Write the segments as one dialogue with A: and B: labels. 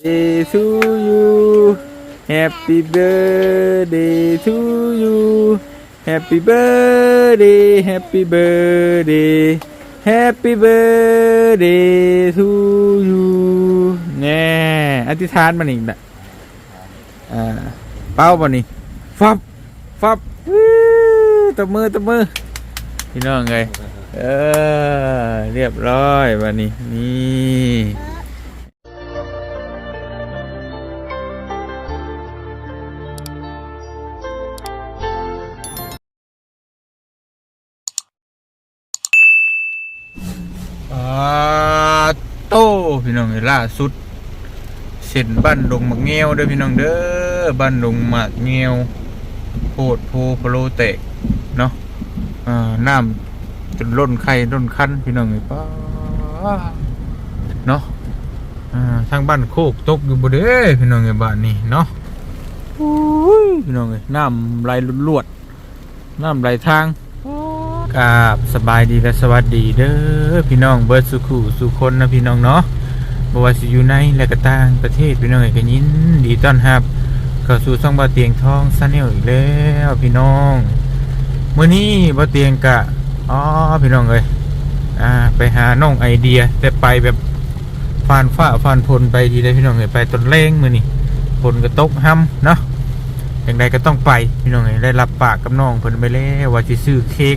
A: Day to you Happy birthday to you Happy birthday Happy birthday Happy birthday to you แน่อธิษฐานมานี่นะอ่าเป้าบ่นี่ฟับฟับตบมือตบมือพี่น้องไงเออเรียบร้อยบันนี้นี่ น้องเอ้ยล่าสุดเส้นบ้านดงมักเงียวเด้อพี่น้องเด้อบ้านดงมักเงียวโพดโพพะโลเตะเนาะอ่าน้ำจนล้นไข่ล้นคันพี่น้องเอ้ยป้าเนาะอ่าทางบ้านโคกตกอยู่บ่เด้พี่น้องเอ้ยบ้านนี้เนาะพี่น้องเอ้ยน้ำไหลลวดน้ำไหลทางกราบสบายดีและสวัสดีเด้อพี่น้องเบิร์ดสุขุสุคนนะพี่น้องเนาะ บว่าสิอยู่ในและก็ต่างประเทศพี่น้องเอกยินดีต้อนรับ เข้าสู่ช่องบาเตียงทองซาเนลอีกแล้วพี่น้องเมื้อนี้บาเตียงกะอ๋อพี่น้องเอ้ยอ่าไปหาน้องไอเดีย แต่ไปแบบฟานฟ้าฟานพลไปทีได้พี่น้องเอ้ยไปตนเลงมือนี้ฝนก็ตกห้ำเนาะอย่างใดก็ต้องไปพี่น้องเอ้ยได้รับปากกับน้องเพิ่นไปแล้วว่าสิซื้อเค้ก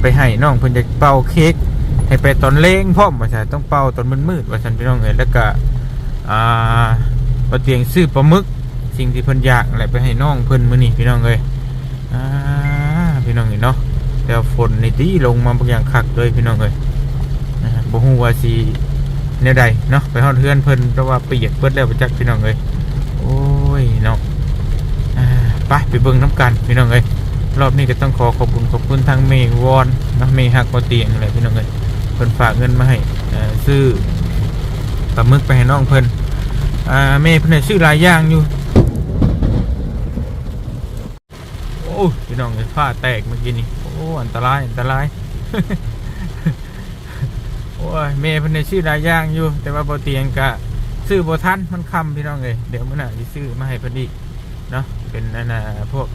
A: ไปให้น้องเพิ่นจะเป่าเค้ก ให้ไปตอนเล้งพร้อมว่าซั่นต้องเป่าตอนมืดๆว่าซั่นพี่น้องเอ้ยแล้วก็อ่าบ่เตียงซื้อปลาหมึก สิ่งที่เพิ่นอยากแหละไปให้น้องเพิ่นมื้อนี้พี่น้องเอ้ยอ่าพี่น้องเอ้ยเนาะแต่ฝนในตีลงมาบางอย่างคักเลยพี่น้องเอ้ยนะฮะบ่ฮู้ว่าสิแนวใดเนาะไปฮอดเฮือนเพิ่นเพราะว่าเปียกเบิดแล้วบ่จักพี่น้องเอ้ยโอ้ยเนาะไปไปเบิ่งน้ำกันพี่น้องเอ้ยรอบนี้ก็ต้องขอขอบคุณขอบคุณทางเมย์วอนนะเมย์ฮักกอเตียงอะไรพี่น้องเลย พิ่นฝากเงินมาให้ซื้อปลาหมึกไปให้น้องเพิ่นอ่าเมย์เพิ่นให้ซื้อหลายอย่างอยู่ โอ้พี่น้องเลยผ้าแตกเมื่อกี้นี่โอ้อันตรายอันตรายโอ้ยเมย์เพิ่นซื้อหลายอย่างอยู่ แต่ว่าบ่เตียงก็ซื้อบ่ทันมันคำพี่น้องเลยเดี๋ยวมื้อหน้าสิซื้อมาให้เพิ่นอีกเนาะเป็นอันน่ะพวก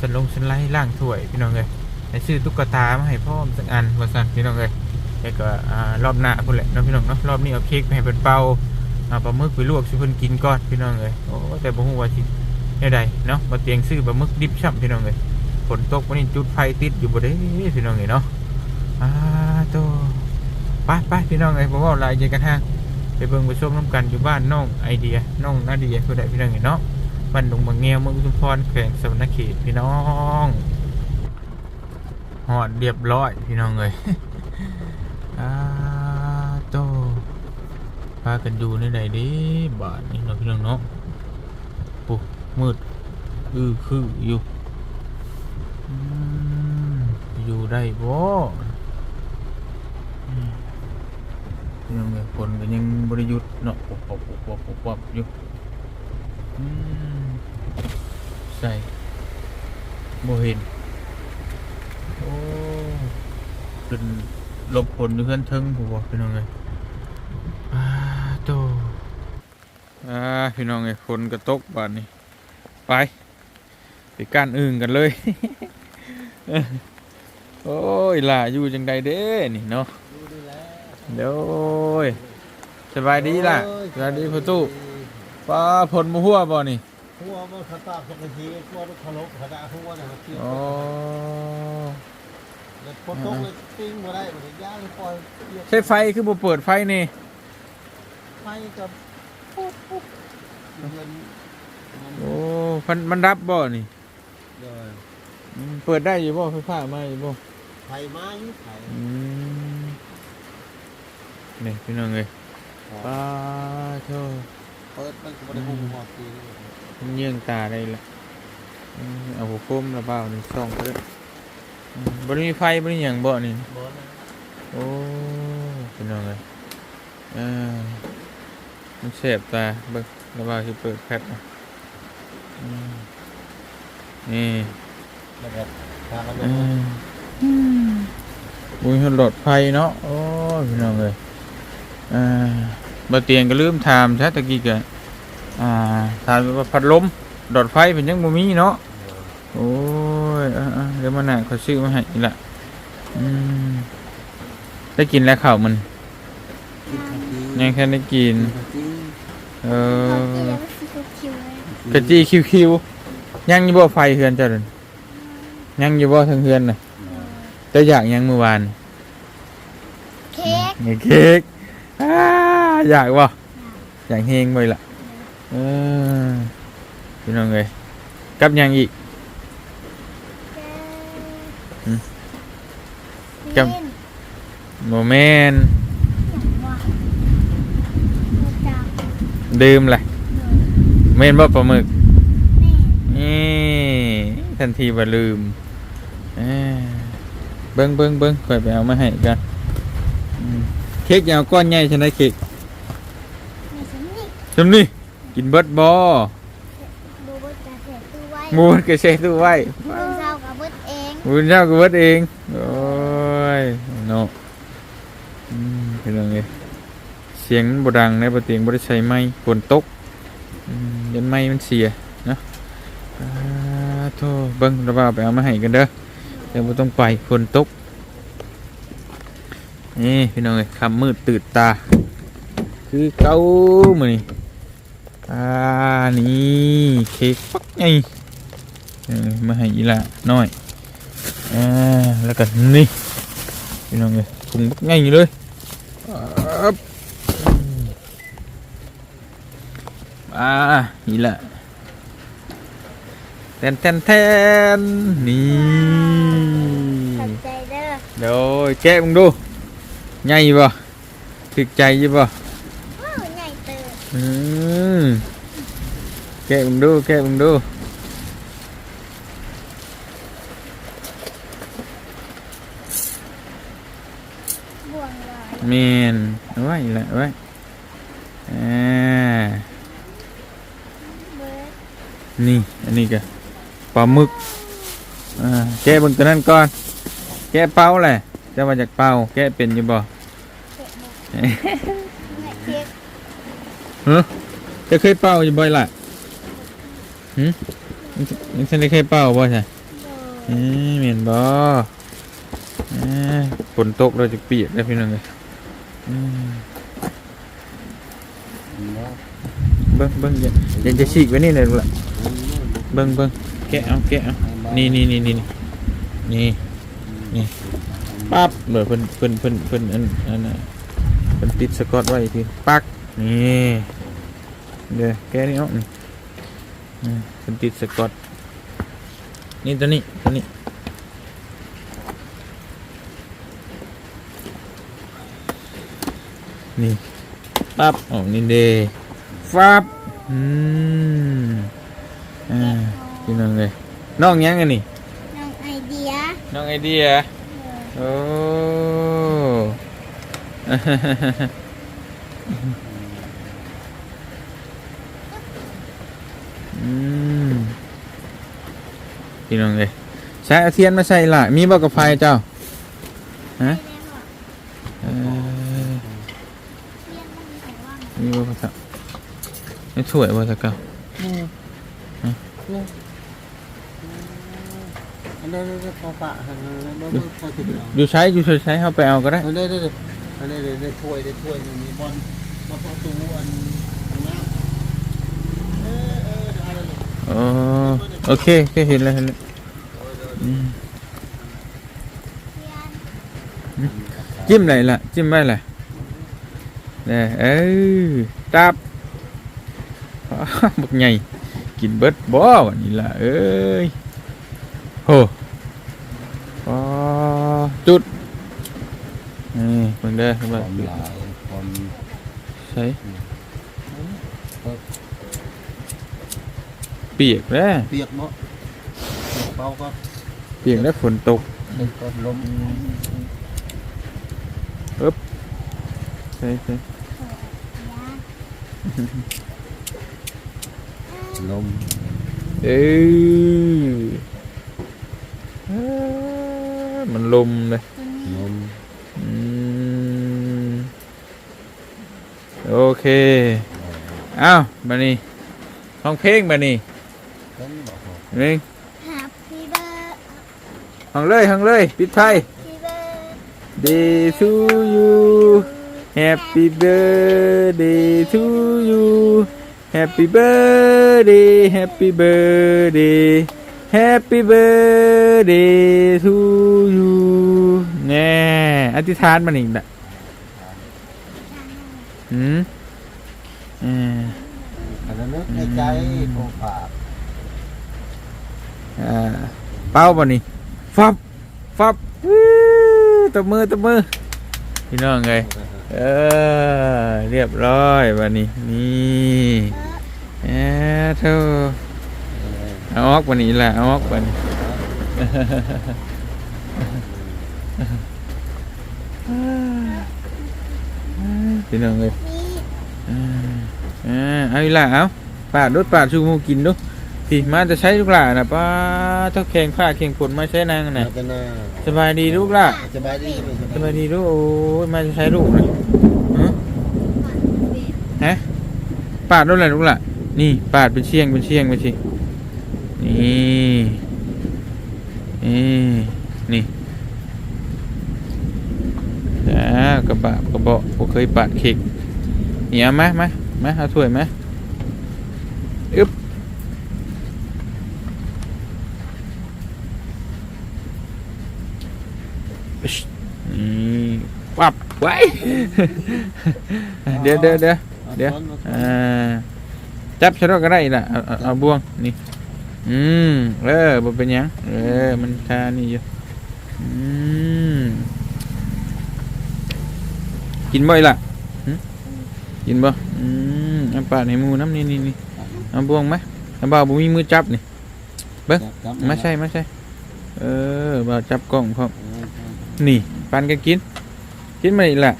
A: สันลงสันไล่ล่างถ้วยพี่น้องเลยให้ซื้อตุ๊กตามาให้พ่อมสักอันว่าสั่นพี่น้องเลย แล้วก็รอบหน้าพุ่นแหละเนาะพี่น้องเนาะรอบนี้เอาเค้กไปให้เป็นเป่าเอาปลาหมึกไปลวกสิเพิ่นกินก่อนพี่น้องเลยโอ้แต่บ่ฮู้ว่าสิได้ใดเนาะบ่เตียงซื้อปลาหมึกดิบช่ำพี่น้องเลยฝนตกวันนี้จุดไฟติดอยู่บ่ได้พี่น้องเลยเนาะอ่าโตไปไปพี่น้องเลยบ่เว้าหลายใจกันทางไปเบิ่งไปชมน้ำกันอยู่บ้านน้องไอเดียน้องนาเดียผู้ใดพี่น้องเลยเนาะบ้านดงบางแงวเมืองอุทุมพรแขวงสวรรณเขตพี่น้องหอดเรียบร้อยพี่น้องเลย อาโตพากันดูในไหนดิบาทนี่เนาพี่น้องเนาะปุ๊มืดอือคืออยู่อยู่ได้บ่อืมพี่น้องเลยฝนก็ยังบริยุทธ์เนาะปุ๊บปุ๊บปบปบปบปบอยู่ใส่โมเห็นโอ้เป็นลบผลเพื่อนเทิงผมบอกพี่น้องเลยอ่าโต อ่าพี่น้องเลยฝนกระตกบ้านนี้ ไปไปก้านอึ่งกันเลย โอ้ยล่ะอยู่จังใดเด้นี่เนาะเดี๋ยวยสบายดีล่ะสบายดีพ่อตู้ป้าผลมะหัวบ่นี่
B: หัวมันขตาสกทีหัวมันทะลุขนาดหัวนะครับที่
A: อ๋อ
B: แล้วพอตกเลยปิ้งมาได้มันย่างปล่อย
A: ใช้ไฟคือบ่เปิดไฟนี่
B: ไฟกับ เงินมัน
A: โอ้มันมันรับบ่นี่
B: เดิน
A: อืมเปิดได้อยู่บ่ไฟฟ้ามาอยู่บ่
B: ไฟไม้ไฟ
A: อืมนี่พี่น้องเอ้ยป้าโธ่
B: เปิดมันก็ไม่ได้หุ้มหอดตี
A: มันเยื่องตาได้ละอืมเอาหัวโคมระเบ้านี่ส่องไปเลยอืมบ่ได้มีไฟบ่ได้หยังบ่นี่
B: บอลนะ
A: โอ้พี่น้องเอ้ยเออ มันแสบตาเบิ่งระเบ้าสิเปิดแพทนะอืมนี่
B: แล้วก็พากันล
A: อื
B: ง
A: มบุญหลอดไฟเนาะโอ้ยพี่น้องเลยอ่าบาเตียงก็ลืมถามซะตะกี้กันอ่าถามว่าพัดลมดอดไฟเป็นยังบ่มีเนาะโอ้ยอ่าๆเดี๋ยวมันน่ะเขาซื้อมาให้อีกละอืมได้กินแล้วข้าวมัน
B: กินข้าวจี
A: ยังแค่ได้กิน
B: ข้าวจี
A: เอ
C: เขา
A: อ
C: กินแล้วมันสีคิวๆเลย
A: กะจีคิวคิวๆยังอยู่บ่ไฟเฮือนเจ้าเดินยังอยู่บ่ทางเฮือนน่ะเจ้าอยากยังเมื่อวาน
C: เค้ก
A: ไงเค้กอ้าอยากบ่อยากเฮงไปล่ะเออพี่น้องเอ้ยกับยังอีก อืม
C: จ
A: จำ โมเมนต์
C: ว่าจัง
A: ดื่มแหละเมนบ่ปลาหมึก
C: แม่
A: นี่ทันทีว่าลืมเอ้ยเบิ้งเบิ้งเบิ้งค่อยไปเอามาให้กันอืมเค้กอยาวก้อนใหญ่ใช่ไหมเค้ก
C: แม่ฉันนี่
A: จำนี่กินเบิดบอ
C: ดูบดกระเสดตู้ไว้
A: มูนก็ใช้ตู้ไว้
C: เพิ่งเศร้ากับเบิดเอง
A: มูนเจ้าก็เบิดเองโอ้ สียงบดังในประเตียงบริใช้ไม้ฝนตกยันไม้มันเสียนะโธ่เบิ้งระบาไปเอามาให้กันเด้อเดี๋ยวบ่ต้องไปฝนตกนี่พี่น้องเอ้ยคำมืดตื่นตา คือเก้ามือนี่อ่านี่เค้กปักไงมาให้อีละน้อยอ่าแล้วก็นี่พี่น้องเอ้ยถุงปักไงเลย อ๊บอ่าอีละแทนแทนแทนนี่
C: ขอบใจเด้อ
A: เดี๋ยวแนี่อันนี้ก็ปลาหมึกอ่าแกะเบนตัวนั้นก่อน แกะเป้าแหละจะมาจากเป้าแกะเป็นอยู่บ่
C: เค้กหมดแม่เค้ก
A: ฮะจะเคยเป้าอยู่บ่อยล่ะหืมยังฉันได้เคยเป้าบ่ใช่
C: โด
A: เอ้ยเหม็นบ่เอ้ยฝนตกเราจะเปียกได้วพี่น้องเลยอืม
B: แล้ว
A: เบิ้งเบิ้งอย่าอย่าจะฉีกไว้นี่เลยลูกละ เบิ้งเบิ้งแกะเอาแกะเอานี่นี่นี่นี่นี่นี่ปั๊บเดี๋ยวเพิ่นเพิ่นเพิ่นเพิ่นอันอันน่ะเพิ่นติดสกอตไว้อีกทีปักนี่เดี๋ยวแกะนี่เอาเพิ่นติดสกอตนี่ตัวนี้ตัวนี้นี่ปั๊บออนี่เดฟับอืม อ่าพี่น้องเลยน้องยังไงนี่
C: น้องไอเดีย
A: น้องไอเดีย
C: เออ
A: โอ้ อืมพี่น้องเลยใช้เอาเทียนมาใส่ละมีบ่กับไฟเจ้า ฮะ
C: ไม่ได้หรอก
A: เออ
C: เรียนมันมีแต่ว่า
A: มีบ่กับเจ้าไม่ช่วยบ่สักเก้า
B: นี่นี่อันนี้ได้ พอปะหันแล้วบ่พอติดเอา
A: อยู่ใช้อยู่ใช้ใช้เขาไปเอาก็ได้
B: อันนี้ได้อันนี้ได้ถ้วยได้ถ้วยมีบอลมาพอตูอันน้ำเออเอออะไรเลย
A: อ๋อโอเคโอเคเห็นแล้วเห็นแล้วอืม
C: เรียน
A: จิ้มอะไรล่ะ จิ้มไว้ล่ะเนี่ยเอ้ยตับอ้าวบักใหญ่กินเบิดบ่วันนี้ล่ะเอ้ยโหอ๋อจุด นี่เด้อ
B: ค
A: วา
B: วามหลายความ
A: ใช่เปียกแล้ว
B: เปียกเนาะเบาก็
A: เปียกแล้วฝนตก
B: เป็นก้อนลม
A: ใช่ใช่
B: ลม
A: เอ้ยอ้ยมันลมเลย
B: ลม
A: อืม โอเคอ้าวมานี่ห้องเพลงมานี่
B: เป็นบอกผม
A: เอง
C: Happy birthday
A: ห้องเลยห้องเลยปิดไฟ
C: Happy birthday
A: Day to you Happy birthday to you Happy birthday Happy birthday Happy birthday to you แน่อธิษฐานมันอีกนะ หืมอ่า
B: อันนั้นนึกในใจโอ้ฝาก
A: อ่าเป้าบ่นี่ฟับฟับวิวตบมือตบมือพี่น้องไงเออเรียบร้อยบันนี้นี่แอะเท่าเอาออกบันนี้แหละเอาออกบัน พี่น้องเลย
C: นี่
A: อ่าอ่าเอาอีหล่ะเอาปาดรถปาดชูมูกินดูพี่มาจะใช้ลูกหล่ะนะป้าเท่าแข่งผ้าแข่งผลมาใช้นางน่ะ
B: มากันหน้า
A: สบายดีลูกหล่ะ
B: สบายดีไหม
A: สบายดีลูกโอ้ยมาจะใช้ลูกนะฮะฮะปาดรถอะไรลูกหล่ะนี่ปาดเป็นเชียงเป็นเชียงไปสินี่นี่นี่จ้ากระบะกระเบาะผมเคยปาดเค้กเนี่ยมามามาเอาถ้วยมาอึ๊บอิ๊ชนี่ปับไว้เดี๋ยวเดี๋ยวเดี๋ยวเดี๋ยวอ่าจับชะโดก็ได้ล่ะเอาเอาเอาบ่วงนี่อืมเออบ่เป็นหยังเออมันทานี่อยู่อืม กินบ่อยล่ะหึกินบ่อืมเอาปาดให้หมูน้ำนี่นี่นี่เอาบ่วงไหมเอาบ่าวบ่มีมือจับนี่ไม่ใช่ไม่ใช่เออบ่าวจับกล้องพร้อมนี่ปานกันกิน กินมาอีกล่ะ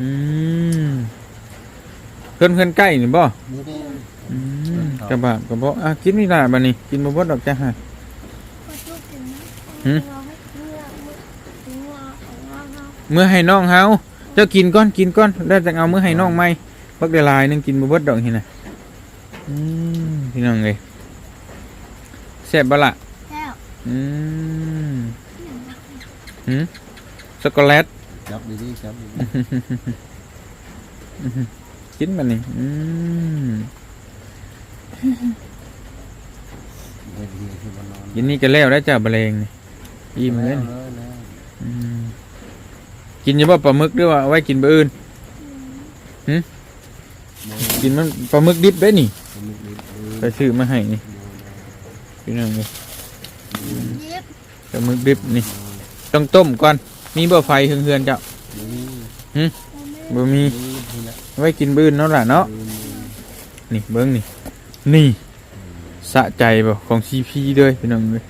A: อืมเพื่อนเพื่อนใกล้นี่บ่
B: นี่ได้
A: อืมกระบะกระบอกอะกินนี่ล่ะบัดนี้กินบ่บ่ดอกจ้ะฮะ
C: ก็ทุกถึงนะ
A: หืม
C: เราไม่เมื่อเมื่อถึงว่าของเราเนาะ
A: เมื่อให้น้องเฮา เจ้ากินก่อนกินก่อนแล้วจะเอามื้อให้น้องใหม่บักได้หลายหนึงกินบ่เบิดดอกนี่น่ะอืมพี่น้องเอ้ยแซ่บบ่ล่ะ
C: แล้ว
A: อืมหืมช็อกโกแลต
B: จับดีๆจับดี
A: กินบัดนี้อืม
B: ๆเดี๋ยวดีคือมันนอน
A: กินนี่ก็แล้วแล้วจ้ะบะเลงนี่อิ่มเลยนี่
B: แล้วแล้ว
A: อืม กินอยังบ่ปลาหมึกด้วยว่าเอาไว้กินมื้ออื่นกินมันปลาหมึกดิบได้นี่ไปซื้อมาให้นี่พี่น้องเลย
C: ยิบ
A: ปลาหมึกดิบนี่ต้องต้มก่อนมีบ่ไฟเฮือนๆเจ้า
B: นี่
A: บ่มี
B: นี่นี่แหละ
A: ไว้กินบื้นเนาะล่ะเนาะนี่เบิ้งนี่นี่สะใจบ่ของซีพีเลยพี่น้องเลย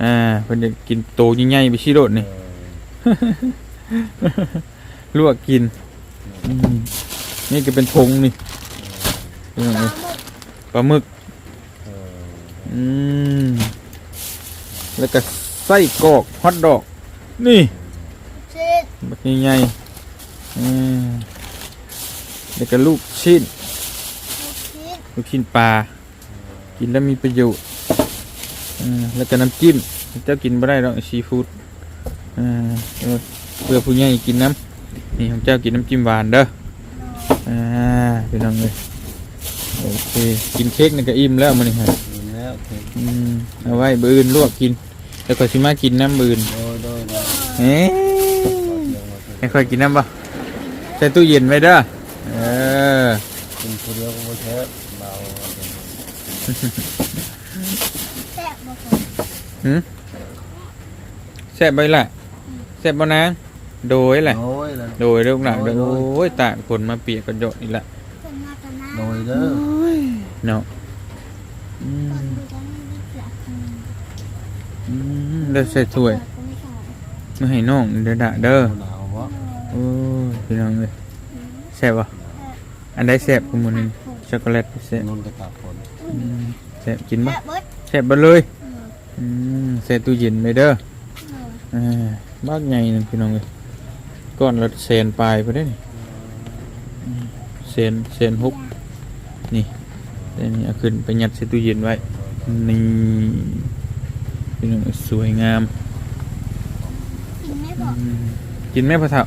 A: อ่าเพิ่นจะกินโตใหญ่ๆไปชิโรดนี่ ลวกกินอืมนี่ก็เป็นทงนี่พี่น้อง
C: ปลาหมึก
A: เอ้ยปลาหมึก
B: เออ
A: อืมแล้วก็ไส้กรอกฮอทดอก นี่
C: เช็ด
A: บักใหญ่ๆอืมแล้วก็ลูกชิ้น
C: ลูกชิ้น
A: ลูกชิ้นปลา กินแล้วมีประโยชน์อืมแล้วก็น้ำจิ้ม เจ้ากินไม่ได้หรอกซีฟู้ดอ่า เออเพื่อผู้ใหญ่กินน้ำนี่ของเจ้ากินน้ำจิ้มหวานเด้ออ่าพี่น้องเลยโอเคกินเค้กนี่ก็อิ่มแล้วมันนี่ฮะ
B: นี่แล้วโอเค
A: อืมเอาไว้บืนลวกกิน แล้วก็ชิมากินน้ำบืน
B: โดยโดยโดย
A: เอ๊ะ
B: เดี๋ยวมา
A: ให้ค่อยกินน้ำปะใส่ตู้เย็นไว้เด้อเออ
B: เป็นคนเดียวก็ไม่ใช่เบา
C: แซ่บบ่คน
A: หืมแซ่บไปล่ะแซ่บบ่นาง โดยแหละ
B: โดยแล้ว
A: โดยเรื่องหลังเด้อโอ้ยตากฝนมาเปียกกระโดดอีกละ
C: คนมาตะนา
B: โดยเด้อ
A: เนาะอื
C: คน
A: ม
C: ดูจะไม่ได้เสียคืน
A: อืมแล้วใส่ถ้วย
C: ก็ไม่ใช่
A: มาให้น้องเด้อดะเด้อ
B: หนาววะ
A: โอ้ยพี่น้องเลยแซ่บปะอันใดแซ่บกูมือนึงช็อกโกแลตแซ่บ
B: นนกระตากฝน
A: อืมแซ่บกิน
C: แซ่
A: ปะ
C: บเบิด
A: แซ่บเบ่เลย
C: เออ
A: อืมแซ่บตู้เย็นไปเด้อ
C: เออ
A: อ่าบ้านใหญ่นึงพี่น้องเลย ก้อนละเซนปลายไปได้นี่อืมเซนเซนหกนี่เดี๋ยวนี้เอาขึ้นไปยัดใส่ตู้เย็นไว้ นี่พี่น้องสวยงาม
C: กินไม่บอก
A: อืมกินไหมพ่อเฒ่า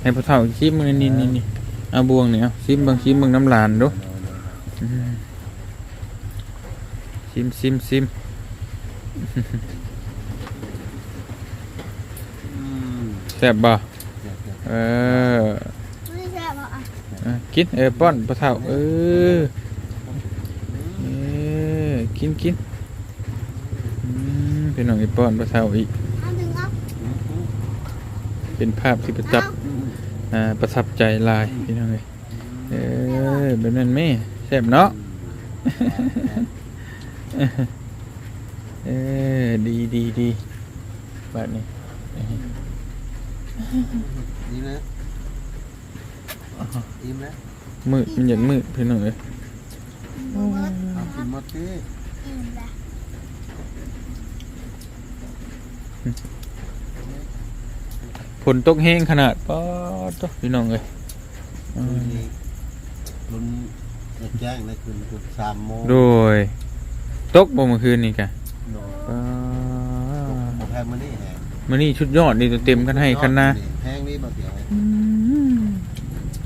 A: ให้พ่อเฒ่าชิมมึงนี่นี่นี่เอาบวงเนี่ยเอาชิมเบางชิมเบางน้ำลานดูอืมชิมชิมชิม
B: อืม
A: แซ่บบ่
B: เอ
A: อ
C: ไม่ใช่บอกอะ
A: อะกินเออป้อนพ่อเฒ่าเออเออกินกินอืมพี่น้องไอีป้อนพ่อเฒ่าอีก
C: เอาดึงเอา
A: เป็นภาพที่ประจับ
B: อ่า
A: ประทับใจหลายพี่น้องเลยเออแบบนั้นแม่แซ่บเนาะ เออดีดีดีแบบนี้
B: ดีนะดีไหม
A: มืดมันอยากมืดพี่น้องเลย
C: บเบิร์ด
B: เอากินหมดสิ
C: อิ่มละ
A: ฝนตกแห้งขนาดป๊อดต๊ะพี่น้องเลยอื
B: คืน
A: ม
B: นี้รุ่นแจ้งในคืนจุดสามโมง
A: โดยตกบ่เมื่อคืนนี่กะ
B: โดย
A: ป๊า
B: โอแพงมานี่แหง
A: มันนี่ชุดยอดนี่เต็มกันให้กันนะ
B: แพงนี่แบบเดียว
A: อืม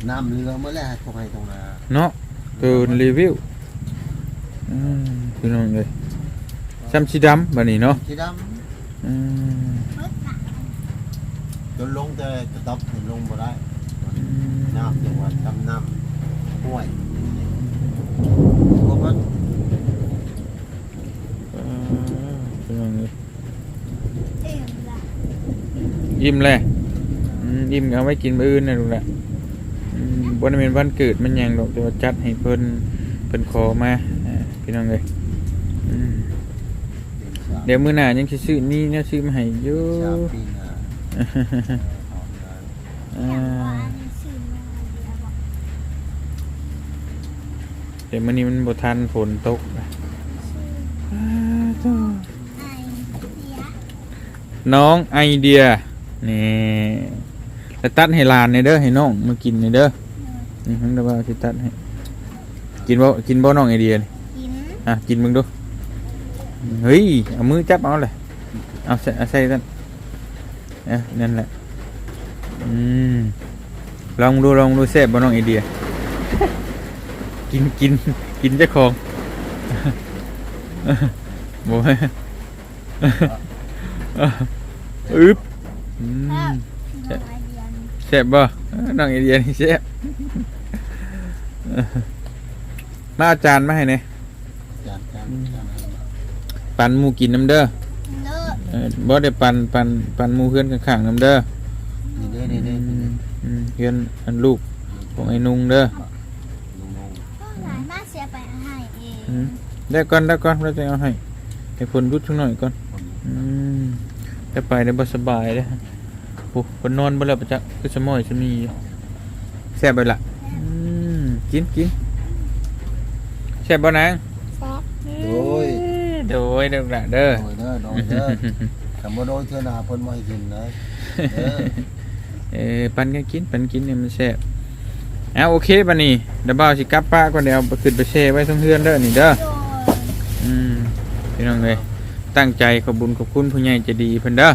B: น้ำเรือเมื่อแรกตรงไหนตรงนา
A: เนาะเกินรีวิวอืมพี่น้องเลยซ้ำชีดำบัดนี้เนาะ
B: ที่ด
A: อืม
C: เบิร์ดละำ
B: จนลงแต่กระต๊อบถึงลงบ่ได้
A: อืม
B: น้ำจังหวัดจำน้ำห้วยพวกมัน
A: อ่าเป็นยังไง
C: อิ่มละ
A: อิ่มเลยอืมอิ่มเอาไว้กินมื้ออื่นนะลูกละอืมบ่ได้เป็นวันเกิดมันหยังดอกแต่ว่าจัดให้เพิ่นเพิ่นขอมาอ่าพี่น้องเอ้ยอืมเดี๋ยวมื้อหน้ายังสิซื้อนี่นะซื้อมาให้อยู่
B: ชาปีนาเออเอางาน
A: อ่า
C: อย่างว่าอันนี้ชื่อมันอะไรบอก
A: เดี๋ยวมื้อนี้มันบ่ทันฝนตก
C: ชื่อไอเดีย
A: น้องไอเดีย นี่แล้วตัดให้หลานนี่เด้อให้น้องมากินนี่เด้อนี่เพิ่นได้ว่าสิตัดให้กินบ่กินบ่น้องไอเดียนี่
C: กิน
A: อะกินมึงดูเฮ้ยเอามือจับเอาเลยเอาใส่เอาใส่กันเอะนั่นแหละอืมลองดูลองดูแซ่บบ่น้องไอเดีย กินกินกินเจ้าของโว้ยอึ๊บ อื
C: แล้ว
A: ม
C: น้องไอเดียนี่
A: แซ่บบ่เอ้อน้องไอเดียนี่แซ่บมาเอาจารย์มาให้เนี่ย
B: จานจานจานให้มา
A: ปันหมูกินน้ำเด้อ
C: เลิศ
A: เออบ่ได้ปันปันปันหมูเพื่อนข้างๆน้ำเด้อ
B: นี่เด้อนี่เด้อนี่เด้อ
A: อืมเพื่อนอันลูกของไอ้นุงเด้อ
B: ลุงงง
C: ก็หลายมากเสียไปให้เอง
A: อืมได้ก่อนได้ก่อนเราจะเอาให้ให้ฝนรุดสักหน่อยก่อน
B: คน
A: อืม ได้ไปได้บ่สบายเด้อโอ้คนนอนบ่แล้วประจักษ์คือสมอยสมีอยู่แซ่บไปละอืมกินกินแซ่บบ่นาง
C: แซ่บ
B: โดย
A: โดยเด้อละเด้อ
B: โดยเด้อโดยเด้อคำว่าโดยเท่านาเพิ่นบ่ให้กินนะเด้อ
A: เออปันกันกินปันกินเนี่ยมันแซ่บเอาโอเคบัดนี้เดี๋ยวบ่าวสิกลับป้าก่อนเดี๋ยวเอาขึ้นไปแช่ไว้ทั้งเฮือนเด้อนี่เด้อ
C: โดย
A: อืมพี่น้องเอ้ย ตั้งใจขอบคุญขอบคุณผู้ใหญ่ใจะดีเพิ่นเด้อ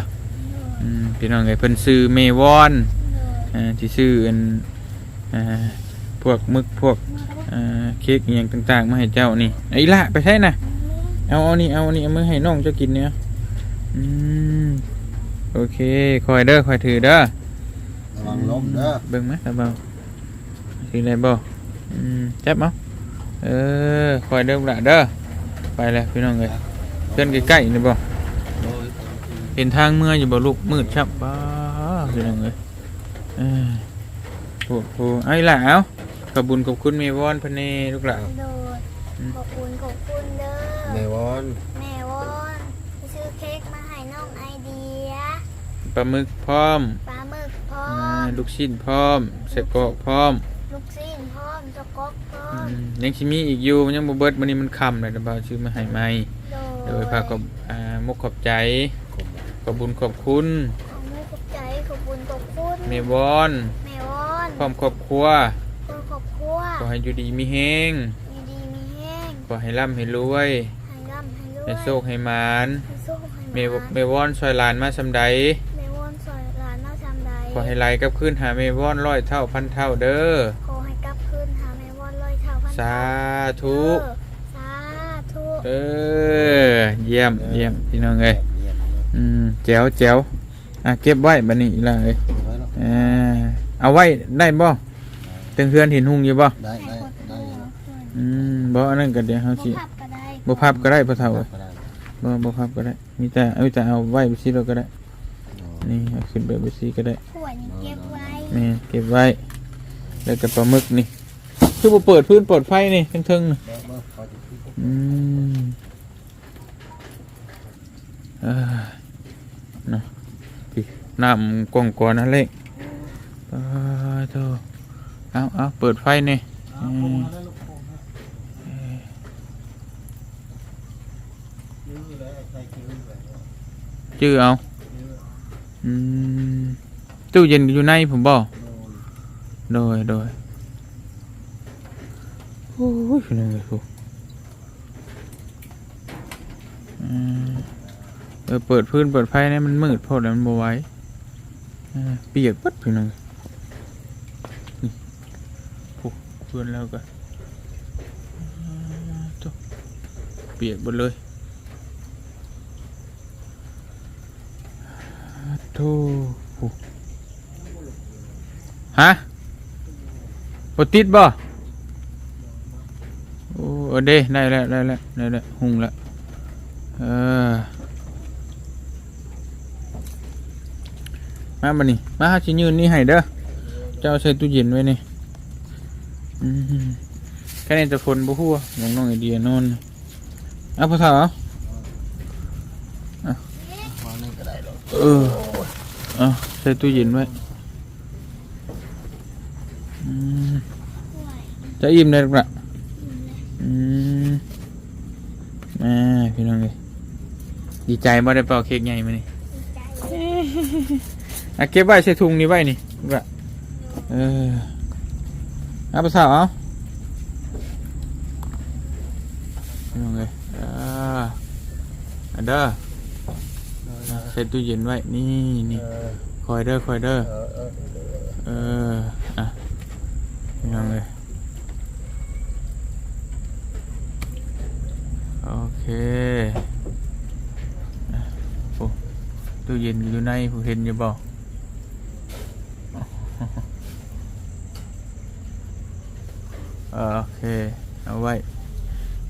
A: อืมพี่น้องเอ้ยเพิ่นซื้อเมวอน
C: โดย
A: อ่าที่ซื้ออันอ่าพวกมึกพวกอ่าเค้กอหย่างต่างๆมาให้เจ้านี่ไอ้ละไปใช่น่ะเอาเอานี่เอาอันนี่เอามือให้น้องเจ้ากินเนี่ยอืมโอเคคอยเด้อคอยถือเด้อ
B: ระวังล้มเด้อ
A: เบิ่งไหมตาเบาถืออะไรบ่อืมจับเอาเออคอยเด้อละเด้อ ไปแล้วพี่น้องเอ้ย เพื่อนใกล้ๆนี่บ่
B: โดย
A: เห็นทางเมื่ออยู่บ่ลูกมืดชับป้าคือยังไงเอ้ยโอ้โหไอ้หล่ะเอาขอบคุญขอบคุณเมวอนพะเนลูกหล่ะ
C: โดยขอบคุณขอบคุณเด้อ
B: แม่วอน
C: แม่วอนไปซื้อเค้กมาให้น้องไอเดีย
A: ปลาหมึกพร้อม
C: ปลาหมึกพร้อ
A: อ่ามลูกชิ้นพร้อมใส่กรอกพร้อม
C: ลูกซีนพร้อมสก๊อกพร้อ
A: อื
C: ม
A: มยังสิมีอีกอยู่มันยังบ่เบิดมื้อนี้มันค่ำเลยแต่บ่าวชื่อมาให้ใหม่
C: โด
A: โด
C: ย
A: ยพากับอ่ามกขอบใจ
B: ขม
A: ขอบคุญขอบคุณ
C: ขอบคุณขอบใจขอบคุณขอบคุณ
A: เมวอน
C: แม่วอน
A: พร้อมครอบครัว
C: คุณขอบครัว
A: ขอให้อยู่ดีมีแฮง
C: มีดีมีแห้ง
A: ขอให้ร่ำให้รวย
C: ให้ร่ำให้รวย
A: ให้โชคให้หมาน
C: ให้โชคให้
A: เม
C: ห
A: ว
C: มา
A: เมวอนซอยหลานมาซำใด
C: เมวอนสอยหลานมาทำใด
A: ขอให้ไหลกลับคืนหาเมวอนร้อยเท่าพันเท่าเด้อ
C: ขอให้กลับคืนหาเมวอนลอยเท่าพัน
A: สา
C: เท่า
A: ธุ
C: เออสาธุ
A: เออ เยี่ยมเยี่ยมพี่น้องเอ้ย
B: เยี่ยม
A: อืมแจ๋วแจ๋วอะเก็บไว้บัดนี้อีหล่ะเอ้ย
B: ไว้เนาะ
A: เออเอาไว้ได้บ่ตึงเฮือนเห็นหุงอยู่บ่
B: ได้
C: ให้
B: ได้
C: คน
B: ได้
C: ตัว
A: อืมบ่อันนั้นก็เดี๋ยวเฮา
C: บ่
A: สิ
C: พับก็ได้
A: บ่พับก็ได้พ่อเฒ่า
B: ได้
A: เอ้ย
B: ก็ได้
A: บ่บ่พับก็ได้ มีแต่เอาแต่เอาไว้ไปซิเราก็ได้ นี่เอาขึ้นไปไปซิก็ได้
C: ขวดนี่เก็บไว้
A: แม่เก็บไว้ แล้วก็ปลาหมึกนี่ คือบ่เปิดพื้นเปิดไฟนี่เทิงๆน่ะ
B: เบิ่งเบิ่งข อื
A: มเออนะพี่น้ำกว้างกว่านั่นเลยปาโธ่เอาเอาเปิดไฟนี่
B: จื้อเลยใส่คิ้วเลย
A: ชื่อเอาตู้เย็นอยู่ในผมบอก
B: โด
A: ยโดยโอ้ยเป็นยังไงครูอืม เออเปิดพื้นเปิดไฟเนี่ยมันมืดโพดแล้วมันบไว้เออเปียกปัดเพียงนึงโอ้เพื่อนแล้วก็อ่าโถ่เปียกหมดเลยโธ่โอ้ฮะบติดบ่โอ้เออเด้ได้แล้วได้แล้วได้แล้วหุงแล้ว เออมาบันนี้มาชิยืนนี่ให้เด้อเจ้าใส่ตู้เย็นไว้นี่แค่นี้จะฝนบ่ฮู้น้องน้องไอเดียนอนเอาพ่อสาวเอ
B: อก
A: เออเอาใส่ตู้เย็นไว้อืม
C: ขวด
A: จะอิ่มได้หรือเปล่า
C: อืมเลย
A: อืมแม่พี่น้องเลย ดีใจบ่ได้เป่าเค้กใหญ่มานี่
C: ดีใจ
A: อะเก็บไว้ใส่ถุงนี้ไว้นี่ว่าเออเอาไปสาวเอาพี่น้องเลยอ่าอันเด้ออะใส่ตู้เย็นไว้ นี่นี่
B: เออ
A: คอยเด้อคอยเด้อ
B: เออเออเออ
A: เอออะพี่น้องเลยโอเคอะโอ้ ตู้เย็นอยู่ในผู้เห็นอยู่บ่โอเค เอาไว้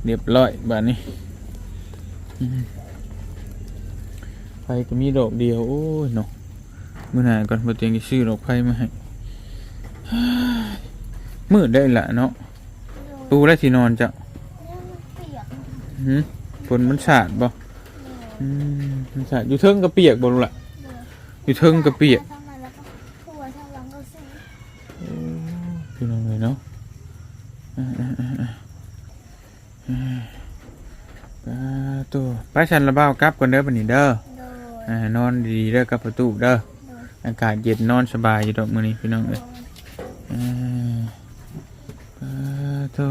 A: เรียบร้อยบ้านนี้อืมไฟก็มีดอกเดียว โอ้ยเนาะมื่อหนาก่อนบ่เตียงจะซื้อดอกไฟมาให้มืดได้ละเนาะปูได้ที่นอนจ้ะ
C: เนี่ยมันเปียก
A: หืมฝนมันสาดบ่ อืมมันสาดอยู่เทิงก็เปียกบ่รู้ล่ะอยู่เทิงก็เปียก
C: ทำไมแล้วก็ขวดทำหลังก็ซื้อ
A: โอ้พี่น้องเลยเนาะอ่าอ่าอ่าอ่าอ่าอ่าตัวไปฉันระเบ้ากลับก่อนเด้อบัดนี้เด้อ
C: โดย
A: อ่านอนดีๆเด้อกับประตูเด้อ
C: โดย
A: อากาศเย็นนอนสบายอยู่ดอกมื้อนี้พี่น้องเอ้ยอ่าอ่าตัว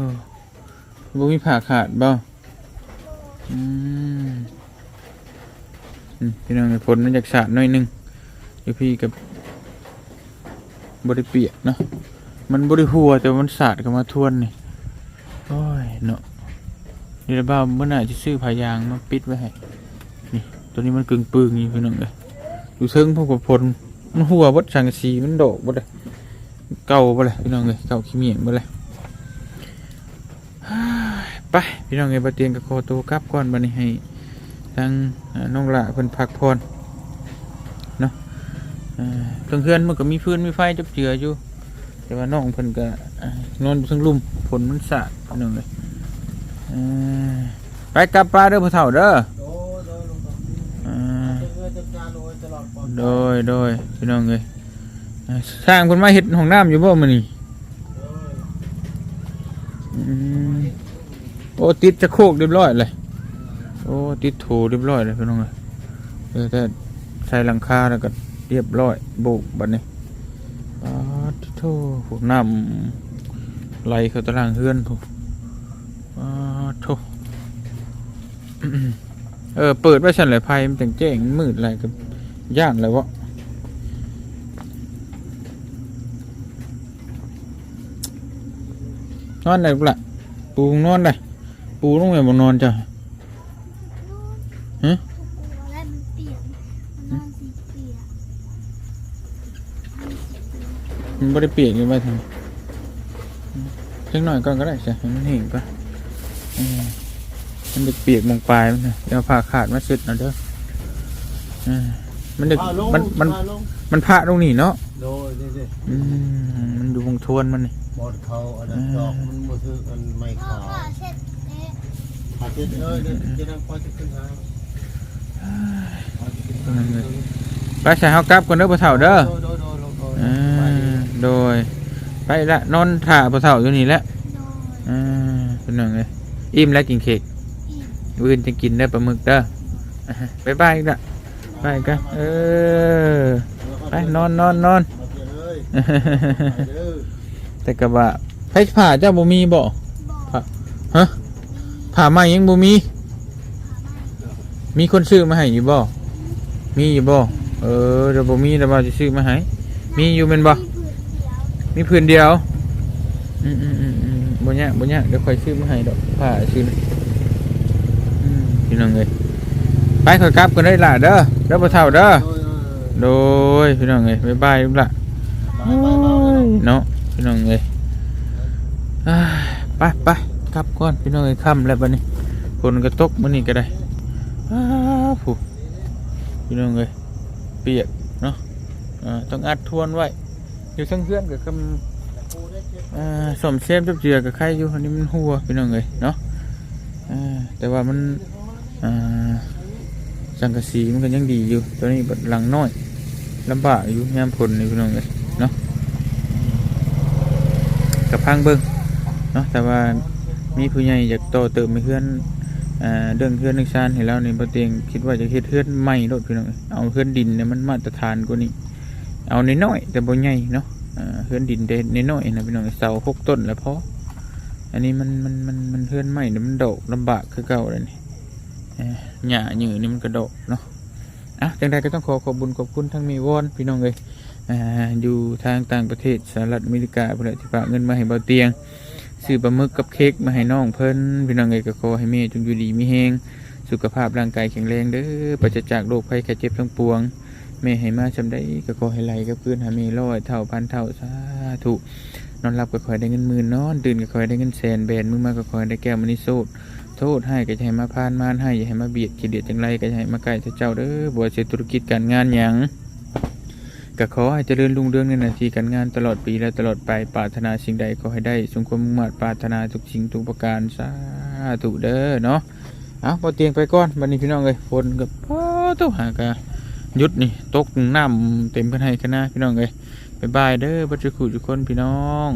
A: บ่มีผ้าขาดบ่อืมอืม พี่น้องเอ้ยฝนมันจากสาดน่อยหนึงเดี๋ยวพี่กับบ่ได้เปียกเนาะมันบ่ได้หัวแต่วันสาดเข้ามาทวนนี่โอ้ยเนาะเดี๋ยวบ้าเมื่อไหร่จะซื้อผายางมาปิดไว้ให้นี่ตัวนี้มันกึ่งปึงอยู่พี่น้องเอ้ยอยู่เทิงพวกกับพลมันหัวบดสังกะสีมันโดกบดเลยเก่าบ่เลยพี่น้องเลยเก่าขี้เมียงบ่เลยไปพี่น้องเลยบาเตียงกับโคตัวกลับก่อนบันนี้ให้ ทางอ่าน้องละเพิ่นพักพรเนาะอ่าเพื่อนมันก็มีฟืนมีไฟจับเจืออยู่ แต่ว่าน้องเพิ่นก็นอนอยู่เทั้งลุ่มฝนมันสาดพี่น้องเลยไปกลับปลาเด้อพ่อเฒ่าเด้อ
B: โดยโดยลงต่อ
A: อ่า
B: จะเพื่อจะการโดยตลอดปลอดภัย
A: โดยโดยพี่น้องเลยสร้างคนมาเห็ดห้องน้ำอยู่บ่มานี่
B: โอื
A: มโอ้ติดจะโคกเรียบร้อยเลย โอ้ติดโถเรียบร้อยเลยพี่น้องเลยเออแต่ใส่หลังคาแล้วก็เรียบร้อยโบกบัดนี้อ๋อติดโถพวกน้ำไหลเข้าตารางเฮือนพวกอ๋อโถเออเปิดไว้ฉันเลยไพ่มันจังแจ้งมืดอะไรกับย่านเลยวะนอนได้ปะล่ะปูนอนได้ปูต้องไปบนนอนจ้ะ
C: มัน
A: ไม่ได้เปียกอยู่ไปทางเล็กหน่อยก่อนก็ได้ใช่ให้มันเห็นปะเออมันเด็กเปียกมองปลายมันนะเดี๋ยวผ้าขาดมาเสร็จนะเด้อเออมันเด็ก
B: พาลง
A: มันมัน
B: พาลง
A: มันพระตรงนี้เนาะ
B: โดยนี่สิ
A: อืมมันดูวงทวนมันนี่
B: บอดเขาอันนั้นดอกมันบ่คืออันไม่
C: พ่อ
B: ขาว
C: พ่อเช็ดเอ๊ะ
B: หาเจ็ดเอ้ยเดี๋ยวจะนั่งพอจะขึ้นหาพอจะขึ้นหา
A: ไปใส่เฮากลับก่อนเด้อพ่อเฒ่าเด้อ
B: โดย ไป
A: ละนอนถ่าพ่อเฒ่าอยู่นี่แหละ
C: โดย
A: อ่าเป็นหนังเลยอิ่มแล้วกินเค้ก
C: อีก
A: มื้ออื่นจะกินได้อปลาหมึกเด้ออ่าบ๊ายบายอีกละไปกันเออไปนอนนอนนอน
B: มาเปลี่ยนเลยไปเด้อ
A: แต่กะว่าไผผ่าเจ้าบ่มีบ่
C: บอก
A: ผ่าฮะผ่าใหม่ยังบ่มี มีคนซื้อมาให้อยู่บ่มีอยู่บ่เออเดี๋ยวบ่มีเดี๋ยวบ่าวจะซื้อมาให้มีอยู่แม่นบ่
C: มีผืนเดียว
A: มีพื้นเดียวอืมอืมอืมอืมบ่ยากบ่ยากเดี๋ยวค่อยซื้อมาให้ดอกผ่าซื้อนะอืมพี่น้องเอ้ยไปค่อยกลับกันได้ล่ะเด้อเด้อบ่เฒ่าเด้อ
B: โดย
A: โดยพี่น้องเอ้ยบ๊ายบายลูกล่ะ
B: เออไปไปไปไป
A: เนาะพี่น้องเอ้ยอ้ายไปไปกลับก่อนพี่น้องเอ้ยค่ำแล้วบัดนี้ฝนก็ตกมื้อนี้ก็ได้อ้าวผู้พี่น้องเอ้ยเปียกเนาะอ่าต้องอัดทวนไว้ อยู่เทั้งเพื่อนกับคำอ่าสมเชฟจับเจือกับใครอยู่อันนี้มันหัวพี่น้องเอ้ยเนาะแต่ว่ามันสังกะสีมันก็ยังดีอยู่ ตัวนี้บัดหลังน้อยลำบากอยู่ยามฝนนี่พี่น้องเอ้ยเนาะกับพังเบิ้งเนาะแต่ว่ามีผู้ใหญ่อยากโตอเติมเพื่อนเรื่องเพื่อนนึกชานเห็นแล้วในประเตียงคิดว่าจะเฮ็ดเพื่อนใหม่โดดพี่น้องเอาเพื่อนดินเนี่ยมันมาตรฐานกว่านี้ เอานน้อยๆแต่บ่ใหญ่เนาะอ่าเพื่อนดินเด่นนน้อยๆนะพี่น้องเอ้ยเสาหกต้นแล้วพออันนี้มันมันมันมันเพื่อนใหม่เนี่ยมันโดกลำบากคือเก่าเลยนี่เอ่อหญ้าหยือนี่มันกระโดกเนาะอะจังใดก็ต้องขอขอบบุญขอบคุณทั้งมีวอนพี่น้องเลยอ,อยู่ทางต่างประเทศสหรัฐอเมริกาเพื่อที่ฝากเงินมาให้เบาเตียงซื้อปลาหมึกกับเค้กมาให้น้องเพิ่นพี่น้องเอยก็ขอให้แม่จงอยู่ดีมีแฮงสุขภาพร่างกายแข็งแรงเด้อปราศจากโรคภัยแค่เจ็บทั้งปวง แม่ให้มาชำได้ก็ขอให้ไหลกับคืนหาม่ร้อยเท่าพันเท่าสาธุนอนหลับก็ขอให้ได้เงินหมื่นนอน ตื่นก็ขอให้ได้เงินแสนแบนมือมาก็ขอให้ได้แก้วมณีโซดโทษให้ก็จะให้มาพานมานให้อย่าให้มาเบียดขี้เดียดจังไรก็จะให้มาใกล้เจ้าเด้อบัวาสิธุรกิจการงานหยังก็ขอให้เจริญรุ่งเรืองในหน้าที่การงานตลอดปีและตลอดไปปรารถนาสิ่งใดขอให้ได้สมความมุ่งมั่นปรารถนาทุกสิ่งทุกประการสาธุเด้อเนาะเอาพอเตียงไปก่อนบันนี้พี่น้องเลยฝนกับพ่อต้องหากะห ยุดนี่ตกน้ำเต็มพื้นให้คณะพี่น้องเลยบายบายเด้อบัจจุคุทุกคนพี่น้อง